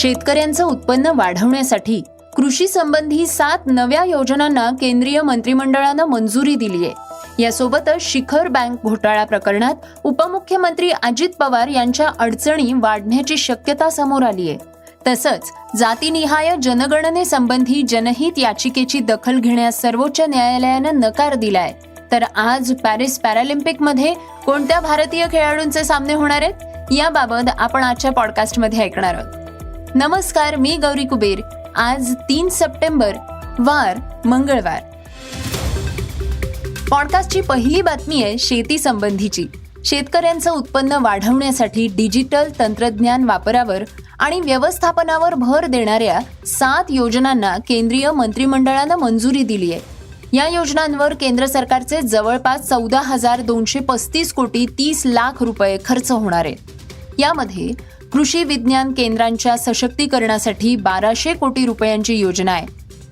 शेतकऱ्यांचं उत्पन्न वाढवण्यासाठी कृषी संबंधी सात नव्या योजनांना केंद्रीय मंत्रिमंडळानं मंजुरी दिली आहे यासोबतच शिखर बँक घोटाळा प्रकरणात उपमुख्यमंत्री अजित पवार यांच्या अडचणी वाढण्याची शक्यता समोर आली आहे तसंच जातीनिहाय जनगणनेसंबंधी जनहित याचिकेची दखल घेण्यास सर्वोच्च न्यायालयानं नकार दिलाय. तर आज पॅरिस पॅरालिम्पिकमध्ये कोणत्या भारतीय खेळाडूंचे सामने होणार आहेत? याबाबत आपण आजच्या पॉडकास्टमध्ये ऐकणार आहोत. नमस्कार मी गौरी कुबेर. आज तीन सप्टेंबर वार मंगळवार. पॉडकास्टची पहिली बातमी आहे शेती संबंधीची. शेतकऱ्यांचं उत्पन्न वाढवण्यासाठी डिजिटल तंत्रज्ञान वापरावर आणि व्यवस्थापनावर भर देणाऱ्या सात योजनांना केंद्रीय मंत्रिमंडळानं मंजुरी दिली आहे. या योजनांवर केंद्र सरकारचे जवळपास चौदा हजार दोनशे पस्तीस कोटी तीस लाख रुपये खर्च होणार आहे. यामध्ये कृषी विज्ञान केंद्रांच्या सशक्तीकरणासाठी बाराशे कोटी रुपयांची योजना आहे.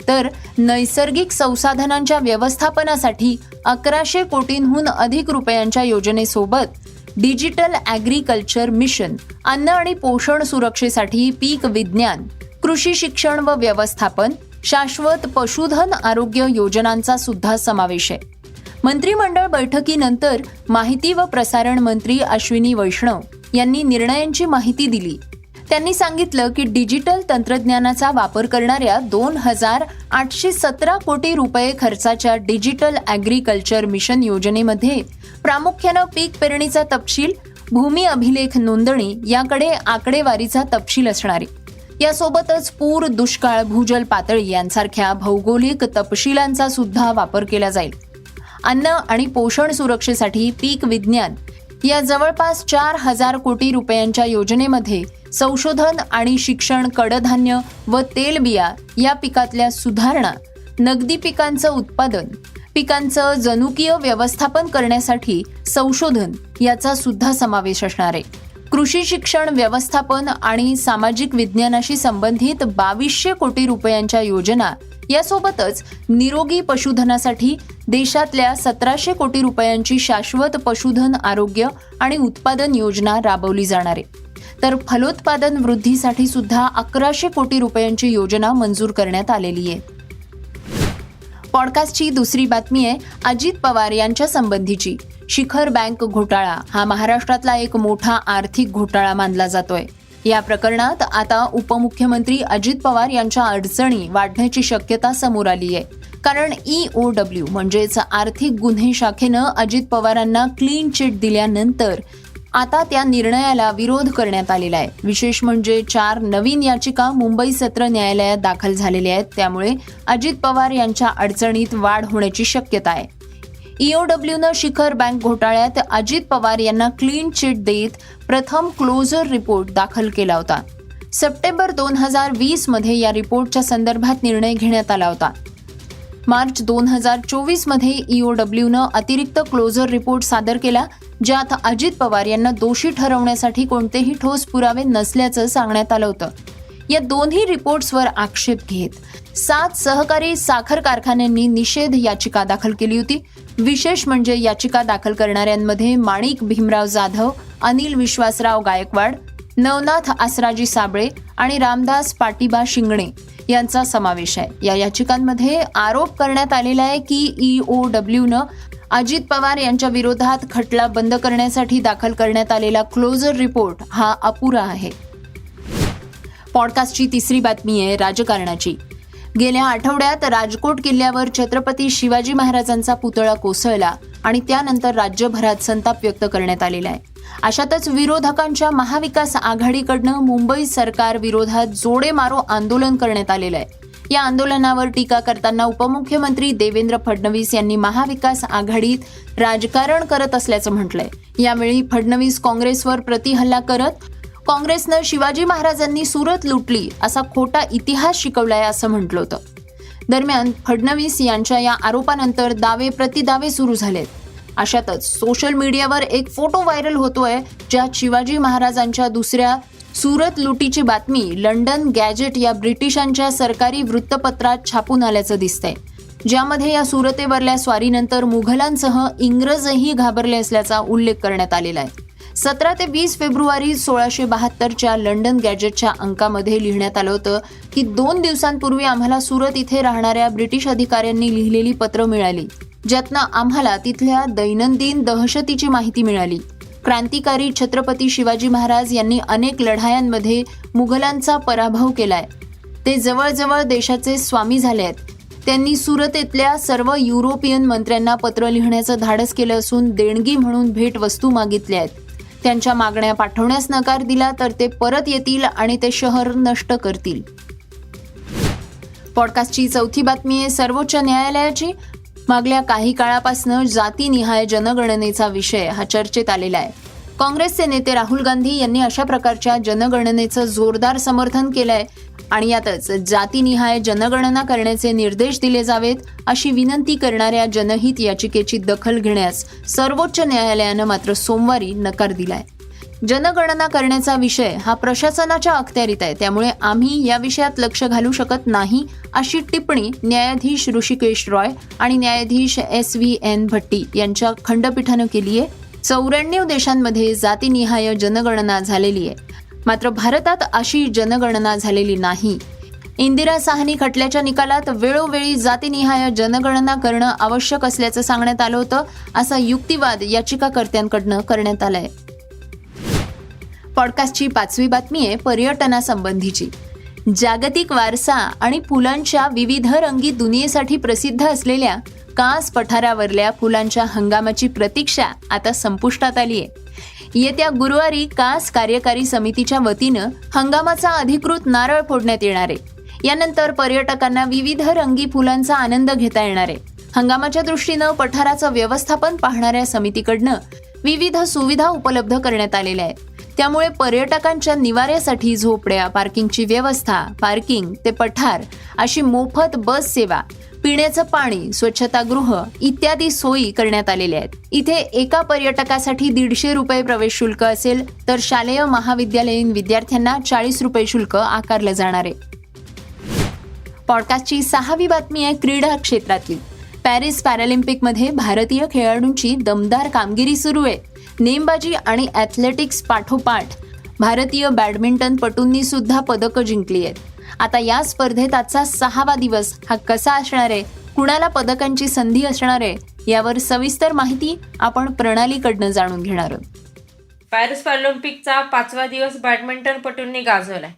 तर नैसर्गिक संसाधनांच्या व्यवस्थापनासाठी अकराशे कोटींहून अधिक रुपयांच्या योजनेसोबत डिजिटल ॲग्रिकल्चर मिशन अन्न आणि पोषण सुरक्षेसाठी पीक विज्ञान कृषी शिक्षण व व्यवस्थापन शाश्वत पशुधन आरोग्य योजनांचा सुद्धा समावेश आहे. मंत्रिमंडळ बैठकीनंतर माहिती व प्रसारण मंत्री अश्विनी वैष्णव यांनी निर्णयांची माहिती दिली. त्यांनी सांगितलं की डिजिटल तंत्रज्ञानाचा वापर करणाऱ्या दोन हजार आठशे सतरा कोटी रुपये खर्चाच्या डिजिटल ॲग्रिकल्चर मिशन योजनेमध्ये प्रामुख्यानं पीक पेरणीचा तपशील भूमी अभिलेख नोंदणी याकडे आकडेवारीचा तपशील असणारे. यासोबतच पूर दुष्काळ भूजल पातळी यांसारख्या भौगोलिक तपशिलांचा सुद्धा वापर केला जाईल. अन्न आणि पोषण सुरक्षेसाठी पीक विज्ञान या जवळपास चार हजार कोटी रुपयांच्या योजनेमध्ये संशोधन आणि शिक्षण कडधान्य व तेलबिया या पिकातल्या सुधारणा नगदी पिकांचं उत्पादन पिकांचं जनुकीय व्यवस्थापन करण्यासाठी संशोधन याचा सुद्धा समावेश असणार आहे. कृषी शिक्षण व्यवस्थापन आणि सामाजिक विज्ञानाशी संबंधित बावीसशे कोटी रुपयांच्या योजना यासोबतच निरोगी पशुधनासाठी देशातल्या सतराशे कोटी रुपयांची शाश्वत पशुधन आरोग्य आणि उत्पादन योजना राबवली जाणार आहे. तर फलोत्पादन वृद्धीसाठी सुद्धा अकराशे कोटी रुपयांची योजना मंजूर करण्यात आलेली आहे. पॉडकास्टची दुसरी बातमी आहे अजित पवार यांच्या संबंधीची. शिखर बँक घोटाळा हा महाराष्ट्रातला एक मोठा आर्थिक घोटाळा मानला जातोय. या प्रकरणात आता उपमुख्यमंत्री अजित पवार यांच्या अडचणी वाढण्याची शक्यता समोर आली आहे. कारण ई ओ डब्ल्यू म्हणजेच आर्थिक गुन्हे शाखेनं अजित पवारांना क्लीन चिट दिल्यानंतर आता त्या निर्णयाला विरोध करण्यात आलेला आहे. विशेष म्हणजे चार नवीन याचिका मुंबई सत्र न्यायालयात दाखल झालेल्या आहेत. त्यामुळे अजित पवार यांच्या अडचणीत वाढ होण्याची शक्यता आहे. ईओडब्ल्यूनं शिखर बँक घोटाळ्यात अजित पवार यांना क्लीन चिट देत प्रथम क्लोजर रिपोर्ट दाखल केला होता. सप्टेंबर दोन हजार वीसमध्ये या रिपोर्टच्या संदर्भात निर्णय घेण्यात आला होता. मार्च दोन हजार चोवीसमध्ये ईओडब्ल्यूनं अतिरिक्त क्लोजर रिपोर्ट सादर केला ज्यात अजित पवार यांना दोषी ठरवण्यासाठी कोणतेही ठोस पुरावे नसल्याचं सांगण्यात आलं होतं. या दोन्ही रिपोर्ट्सवर आक्षेप घेत सात सहकारी साखर कारखान्यांनी निषेध याचिका दाखल केली होती. विशेष म्हणजे याचिका दाखल करणाऱ्यांमध्ये माणिक भीमराव जाधव अनिल विश्वासराव गायकवाड नवनाथ आसराजी साबळे आणि रामदास पाटीबा शिंगणे. यांचा समावेश आहे. या याचिकांमध्ये आरोप करण्यात आलेला आहे की ईओ डब्ल्यूनं अजित पवार यांच्या विरोधात खटला बंद करण्यासाठी दाखल करण्यात आलेला क्लोजर रिपोर्ट हा अपुरा आहे. पॉडकास्टची तिसरी बातमी आहे राजकारणाची. गेल्या आठवड्यात राजकोट किल्ल्यावर छत्रपती शिवाजी महाराजांचा पुतळा कोसळला आणि त्यानंतर राज्यभरात संताप व्यक्त करण्यात आलेला आहे. अशातच विरोधकांच्या महाविकास आघाडीकडनं मुंबई सरकार विरोधात जोडे मारो आंदोलन करण्यात आलेलं आहे. या आंदोलनावर टीका करताना उपमुख्यमंत्री देवेंद्र फडणवीस यांनी महाविकास आघाडीत राजकारण करत असल्याचं म्हटलंय. यावेळी फडणवीस काँग्रेसवर प्रतिहल्ला करत काँग्रेसनं शिवाजी महाराजांनी सुरत लुटली असा खोटा इतिहास शिकवलाय असं म्हटलं होतं. दरम्यान फडणवीस यांच्या या आरोपानंतर दावे प्रतिदावे सुरू झालेत. अशातच सोशल मीडियावर एक फोटो व्हायरल होतोय ज्यात शिवाजी महाराजांच्या दुसऱ्या सुरत लुटीची बातमी लंडन गॅजेट या ब्रिटिशांच्या सरकारी वृत्तपत्रात छापून आल्याचं दिसतंय. ज्यामध्ये या सुरतेवरल्या स्वारीनंतर मुघलांसह इंग्रजही घाबरले असल्याचा उल्लेख करण्यात आलेला आहे. सतरा ते वीस फेब्रुवारी सोळाशे बहात्तरच्या लंडन गॅजेटच्या अंकामध्ये लिहिण्यात आलं होतं की दोन दिवसांपूर्वी आम्हाला सुरत इथे राहणाऱ्या ब्रिटिश अधिकाऱ्यांनी लिहिलेली पत्र मिळाली. ज्यातनं आम्हाला तिथल्या दैनंदिन दहशतीची माहिती मिळाली. क्रांतिकारी छत्रपती शिवाजी महाराज यांनी अनेक लढायांमध्ये मुघलांचा पराभव केलाय. ते जवळजवळ देशाचे स्वामी झाले आहेत. त्यांनी सुरतेतल्या सर्व युरोपियन मंत्र्यांना पत्र लिहिण्याचं धाडस केलं असून देणगी म्हणून भेटवस्तू मागितल्या आहेत. त्यांच्या मागण्या पाठवण्यास नकार दिला तर ते परत येतील आणि ते शहर नष्ट करतील. पॉडकास्टची चौथी बातमी आहे सर्वोच्च न्यायालयाची मागल्या काही काळापासून जातीनिहाय जनगणनेचा विषय हा चर्चेत आलेला आहे. काँग्रेसचे नेते राहुल गांधी यांनी अशा प्रकारच्या जनगणनेचं जोरदार समर्थन केलंय आणि यातच जातीनिहाय जनगणना करण्याचे निर्देश दिले जावेत अशी विनंती करणाऱ्या जनहित याचिकेची दखल घेण्यास सर्वोच्च न्यायालयानं मात्र सोमवारी नकार दिलाय. जनगणना करण्याचा विषय हा प्रशासनाच्या अखत्यारीत आहे. त्यामुळे आम्ही या विषयात लक्ष घालू शकत नाही अशी टिप्पणी न्यायाधीश ऋषिकेश रॉय आणि न्यायाधीश एस व्ही एन भट्टी यांच्या खंडपीठानं केली आहे. चौऱ्याण्णव देशांमध्ये जातीनिहाय जनगणना झालेली आहे. मात्र भारतात अशी जनगणना झालेली नाही. इंदिरा साहनी खटल्याच्या निकालात वेळोवेळी जातीनिहाय जनगणना करणं आवश्यक असल्याचं सांगण्यात आलं होतं असा युक्तिवाद याचिकाकर्त्यांकडनं करण्यात आलाय. पॉडकास्टची पाचवी बातमी आहे पर्यटनासंबंधीची. जागतिक वारसा आणि फुलांच्या विविध रंगी दुनियेसाठी प्रसिद्ध असलेल्या कास पठारावरल्या फुलांच्या हंगामाची प्रतीक्षा आता संपुष्टात आली आहे. येत्या गुरुवारी कास कार्यकारी समितीच्या वतीनं हंगामाचा अधिकृत नारळ फोडण्यात येणार आहे. यानंतर पर्यटकांना विविध रंगी फुलांचा आनंद घेता येणार आहे. हंगामाच्या दृष्टीनं पठाराचं व्यवस्थापन पाहणाऱ्या समितीकडनं विविध सुविधा उपलब्ध करण्यात आलेल्या आहेत. त्यामुळे पर्यटकांच्या निवाऱ्यासाठी झोपड्या पार्किंगची व्यवस्था पार्किंग ते पठार अशी मोफत बस सेवा पिण्याचं पाणी स्वच्छतागृह इत्यादी सोयी करण्यात आलेल्या आहेत. इथे एका पर्यटकासाठी दीडशे रुपये प्रवेश शुल्क असेल तर शालेय महाविद्यालयीन विद्यार्थ्यांना चाळीस रुपये शुल्क आकारलं जाणार आहे. पॉडकास्टची सहावी बातमी आहे क्रीडा क्षेत्रातली. पॅरिस पॅरालिम्पिकमध्ये भारतीय खेळाडूंची दमदार कामगिरी सुरू आहे. नेमबाजी आणि ॲथलेटिक्स पाठोपाठ भारतीय बॅडमिंटनपटूंनी सुद्धा पदकं जिंकली आहेत. आता या स्पर्धेत आजचा सहावा दिवस हा कसा असणार आहे? कुणाला पदकांची संधी असणार आहे? यावर सविस्तर माहिती आपण प्रणालीकडनं जाणून घेणार आहोत. पॅरिस ऑलिम्पिकचा पाचवा दिवस बॅडमिंटनपटूंनी गाजवलाय.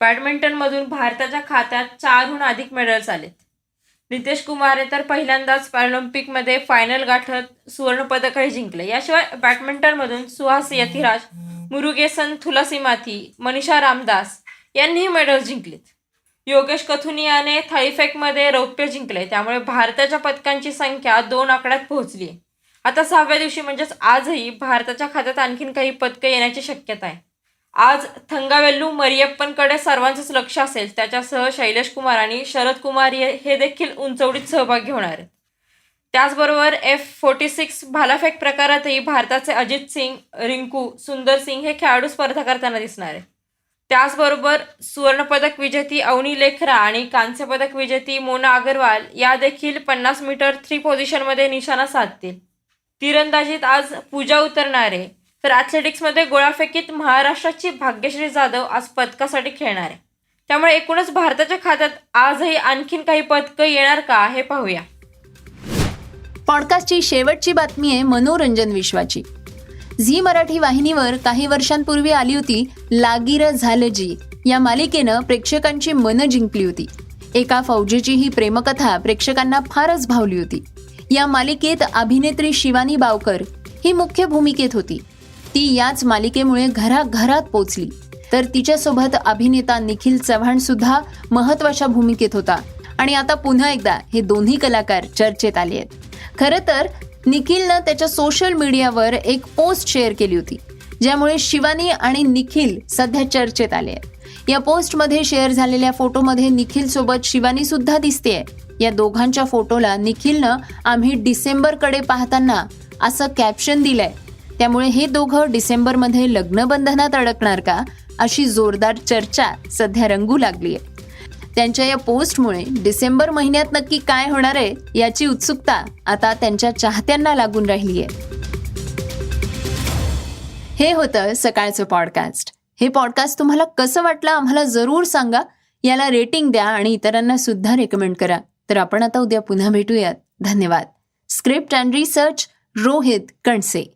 बॅडमिंटनमधून भारताच्या खात्यात चारहून अधिक मेडल्स आलेत. नितेश कुमार हे तर पहिल्यांदाच पॅरालिम्पिकमध्ये फायनल गाठत सुवर्णपदकही जिंकले. याशिवाय बॅडमिंटनमधून सुहास यतिराज मुरुगेसन थुलसी माथी मनीषा रामदास यांनीही मेडल जिंकलेत. योगेश कथुनियाने थाळीफेकमध्ये रौप्य जिंकले. त्यामुळे भारताच्या पदकांची संख्या दोन आकड्यात पोहोचली आता सहाव्या दिवशी म्हणजेच आजही भारताच्या खात्यात आणखीन काही पदकं येण्याची शक्यता आहे. आज थंगावेल्लू मरियप्पनकडे सर्वांचंच लक्ष असेल. त्याच्यासह शैलेश कुमार आणि शरद कुमार हे देखील उंचवडीत सहभागी होणार आहेत. त्याचबरोबर एफ फोर्टी सिक्स भालाफेक प्रकारातही भारताचे अजित सिंग रिंकू सुंदर सिंग हे खेळाडू स्पर्धा करताना दिसणार आहेत. त्याचबरोबर सुवर्णपदक विजेती अवनी लेखरा आणि कांस्यपदक विजेती मोना अगरवाल या देखील पन्नास मीटर थ्री पोझिशनमध्ये निशाणा साधतील. तिरंदाजीत आज पूजा उतरणारे तर ॲथलेटिक्समध्ये गोळाफेकीत महाराष्ट्राची भाग्यश्री जाधव आज पदकासाठी खेळणार आहे. त्यामुळे एकूणच भारताच्या खात्यात आजही आणखीन काही पदकं येणार का हे पाहूया. पॉडकास्टची शेवटची बातमी आहे मनोरंजन विश्वाची. झी मराठी वाहिनीवर काही वर्षांपूर्वी आली होती लागीर झालं जी. या मालिकेनं प्रेक्षकांची मनं जिंकली होती. एका फौजेची ही प्रेमकथा प्रेक्षकांना फारच भावली होती. या मालिकेत अभिनेत्री शिवानी बावकर ही मुख्य भूमिकेत होती. ती याच मालिकेमुळे घराघरात पोचली. तर तिच्यासोबत अभिनेता निखिल चव्हाण सुद्धा महत्त्वाच्या भूमिकेत होता. आणि आता पुन्हा एकदा हे दोन्ही कलाकार चर्चेत आले आहेत. खरं तर निखिलनं त्याच्या सोशल मीडियावर एक पोस्ट शेअर केली होती ज्यामुळे शिवानी आणि निखिल सध्या चर्चेत आले आहेत. या पोस्टमध्ये शेअर झालेल्या फोटोमध्ये निखिल सोबत शिवानी सुद्धा दिसतेय या दोघांच्या फोटोला निखिलनं आम्ही डिसेंबरकडे पाहताना असं कॅप्शन दिलंय. त्यामुळे हे दोघं डिसेंबरमध्ये लग्नबंधनात अडकणार का अशी जोरदार चर्चा सध्या रंगू लागली आहे. त्यांच्या या पोस्टमुळे डिसेंबर महिन्यात नक्की काय होणार आहे याची उत्सुकता आता त्यांच्या चाहत्यांना लागून राहिली आहे. हे होतं सकाळचं पॉडकास्ट. हे पॉडकास्ट तुम्हाला कसं वाटलं आम्हाला जरूर सांगा. याला रेटिंग द्या आणि इतरांना सुद्धा रेकमेंड करा. तर आपण आता उद्या पुन्हा भेटूयात. धन्यवाद. Script and research Rohit Kanse.